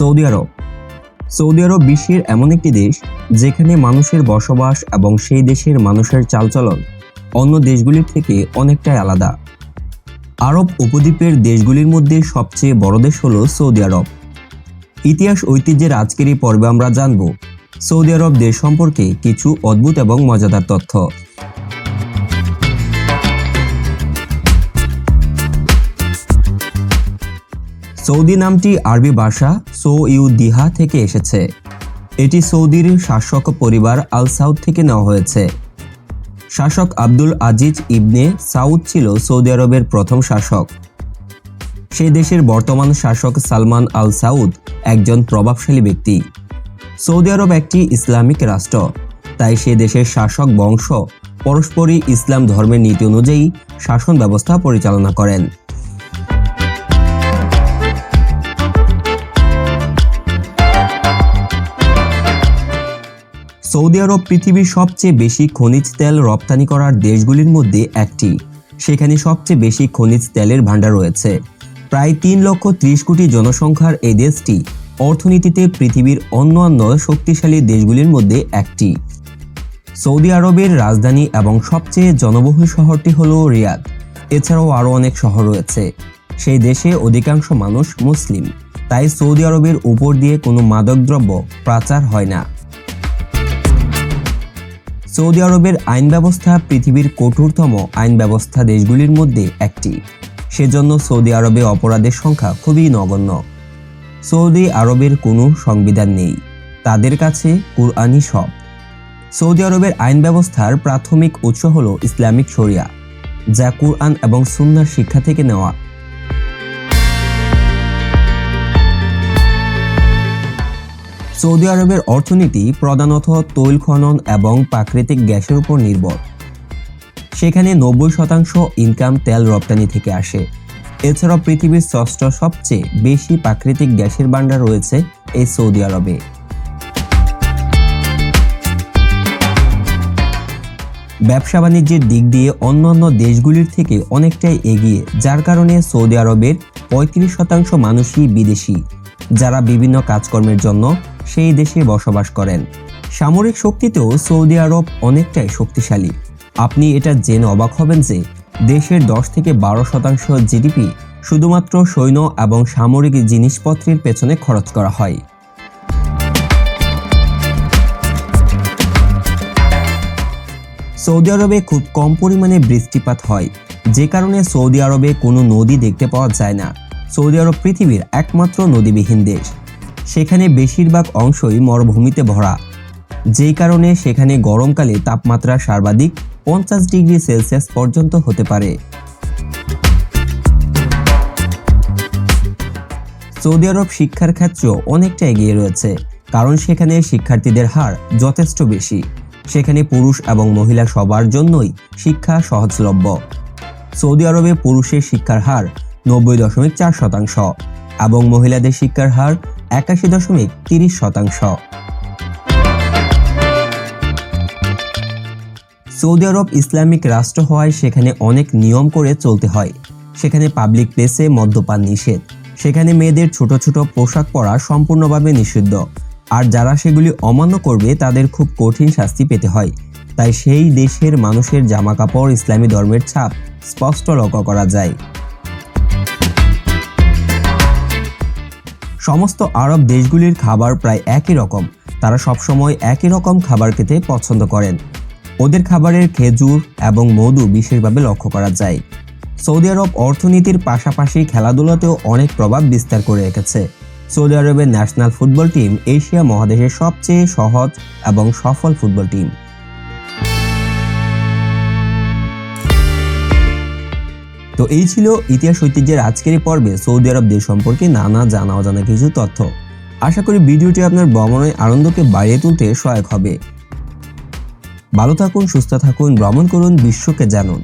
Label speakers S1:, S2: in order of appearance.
S1: Saudi আরব। Saudi আরব বিশ্বের এমন একটি দেশ যেখানে মানুষের বসবাস এবং সেই দেশের মানুষের চালচলন অন্য দেশগুলির থেকে অনেকটাই আলাদা। আরব উপদ্বীপের দেশগুলির মধ্যে সবচেয়ে বড় দেশ হল সৌদি আরব। ইতিহাস ঐতিহ্যের আজকের এই পর্বে আমরা জানব সৌদি আরব দেশ সম্পর্কে কিছু অদ্ভুত এবং মজাদার তথ্য। সৌদি নামটি আরবি ভাষা সো ইউ দিহা থেকে এসেছে। এটি সৌদির শাসক পরিবার আল সাউদ থেকে নেওয়া হয়েছে। শাসক আব্দুল আজিজ ইবনে সাউদ ছিল সৌদি আরবের প্রথম শাসক। সে দেশের বর্তমান শাসক সালমান আল সাউদ একজন প্রভাবশালী ব্যক্তি। সৌদি আরব একটি ইসলামিক রাষ্ট্র, তাই সে দেশের শাসক বংশ পরস্পরই ইসলাম ধর্মের নীতি অনুযায়ী শাসন ব্যবস্থা পরিচালনা করেন। সৌদি আরব পৃথিবীর সবচেয়ে বেশি খনিজ তেল রপ্তানি করার দেশগুলির মধ্যে একটি। সেখানে সবচেয়ে বেশি খনিজ তেলের ভাণ্ডার রয়েছে। প্রায় তিন লক্ষ ত্রিশ কোটি জনসংখ্যার এই দেশটি অর্থনীতিতে পৃথিবীর অন্যান্য শক্তিশালী দেশগুলির মধ্যে একটি। সৌদি আরবের রাজধানী এবং সবচেয়ে জনবহুল শহরটি হল রিয়াদ। এছাড়াও আরও অনেক শহর রয়েছে। সেই দেশে অধিকাংশ মানুষ মুসলিম। তাই সৌদি আরবের উপর দিয়ে কোনো মাদকদ্রব্য পাচার হয় না। সৌদি আরবের আইন ব্যবস্থা পৃথিবীর কঠোরতম আইন ব্যবস্থা দেশগুলির মধ্যে একটি। সেজন্য সৌদি আরবে অপরাধের সংখ্যা খুবই নগণ্য। সৌদি আরবের কোনো সংবিধান নেই। তাদের কাছে কুরআনই সব। সৌদি আরবের আইন ব্যবস্থার প্রাথমিক উৎস হল ইসলামিক শরিয়া, যা কুরআন এবং সুন্নার শিক্ষা থেকে নেওয়া। সৌদি আরবের অর্থনীতি প্রধানত তৈল খনন এবং প্রাকৃতিক গ্যাসের উপর নির্ভর। সেখানে নব্বই শতাংশ ইনকাম তেল রপ্তানি থেকে আসে। এছাড়াও পৃথিবীর ষষ্ঠ সবচেয়ে বেশি প্রাকৃতিক গ্যাসের ভাণ্ডার রয়েছে এই সৌদি আরবে। ব্যবসা বাণিজ্যের দিক দিয়ে অন্যান্য দেশগুলির থেকে অনেকটাই এগিয়ে, যার কারণে সৌদি আরবের পঁয়ত্রিশ শতাংশ মানুষই বিদেশি, যারা বিভিন্ন কাজকর্মের জন্য সেই দেশে বসবাস করেন। সামরিক শক্তিতেও সৌদি আরব অনেকটাই শক্তিশালী। আপনি এটা জেনে অবাক হবেন যে দেশের দশ থেকে বারো শতাংশ জিডিপি শুধুমাত্র সৈন্য এবং সামরিক জিনিসপত্রের পেছনে খরচ করা হয়। সৌদি আরবে খুব কম পরিমাণে বৃষ্টিপাত হয়। যে কারণে সৌদি আরবে কোনো নদী দেখতে পাওয়া যায় না। সৌদি আরব পৃথিবীর একমাত্র নদীবিহীন দেশ। সেখানে বেশিরভাগ অংশই মরুভূমিতে ভরা। যেই কারণে সেখানে গরমকালে তাপমাত্রা সর্বাধিক পঞ্চাশ ডিগ্রি সেলসিয়াস পর্যন্ত হতে পারে। সৌদি আরব শিক্ষার ক্ষেত্রেও অনেকটা এগিয়ে রয়েছে, কারণ সেখানে শিক্ষার্থীদের হার যথেষ্ট বেশি। সেখানে পুরুষ এবং মহিলা সবার জন্যই শিক্ষা সহজলভ্য। সৌদি আরবে পুরুষের শিক্ষার হার নব্বই দশমিক চার শতাংশ এবং মহিলাদের শিক্ষার হার একাশি দশমিক তিরিশ শতাংশ। সৌদি আরব ইসলামিক রাষ্ট্র হওয়ায় সেখানে অনেক নিয়ম করে চলতে হয়। সেখানে পাবলিক প্লেসে মদ্যপান নিষেধ। সেখানে মেয়েদের ছোট ছোট পোশাক পরা সম্পূর্ণভাবে নিষিদ্ধ। আর যারা সেগুলি অমান্য করবে, তাদের খুব কঠিন শাস্তি পেতে হয়। তাই সেই দেশের মানুষের জামাকাপড় ইসলামী ধর্মের ছাপ স্পষ্ট লক্ষ্য করা যায়। সমস্ত আরব দেশগুলির খাবার প্রায় একই রকম। তারা সবসময় একই রকম খাবার খেতে পছন্দ করেন। ওদের খাবারের খেজুর এবং মধু বিশেষভাবে লক্ষ্য করা যায়। সৌদি আরব অর্থনীতির পাশাপাশি খেলাধুলাতেও অনেক প্রভাব বিস্তার করে রেখেছে। সৌদি আরবের ন্যাশনাল ফুটবল টিম এশিয়া মহাদেশের সবচেয়ে সহজ এবং সফল ফুটবল টিম। তো এই ছিল ইতিহাস ঐতিহ্যের আজকের পর্বে সৌদি আরব দেশ সম্পর্কে নানা জানা অজানা কিছু তথ্য। আশা করি ভিডিওটি আপনার ভ্রমণের আনন্দকে বাড়িয়ে তুলতে সহায়ক হবে। ভালো থাকুন, সুস্থ থাকুন, ভ্রমণ করুন, বিশ্বকে জানুন।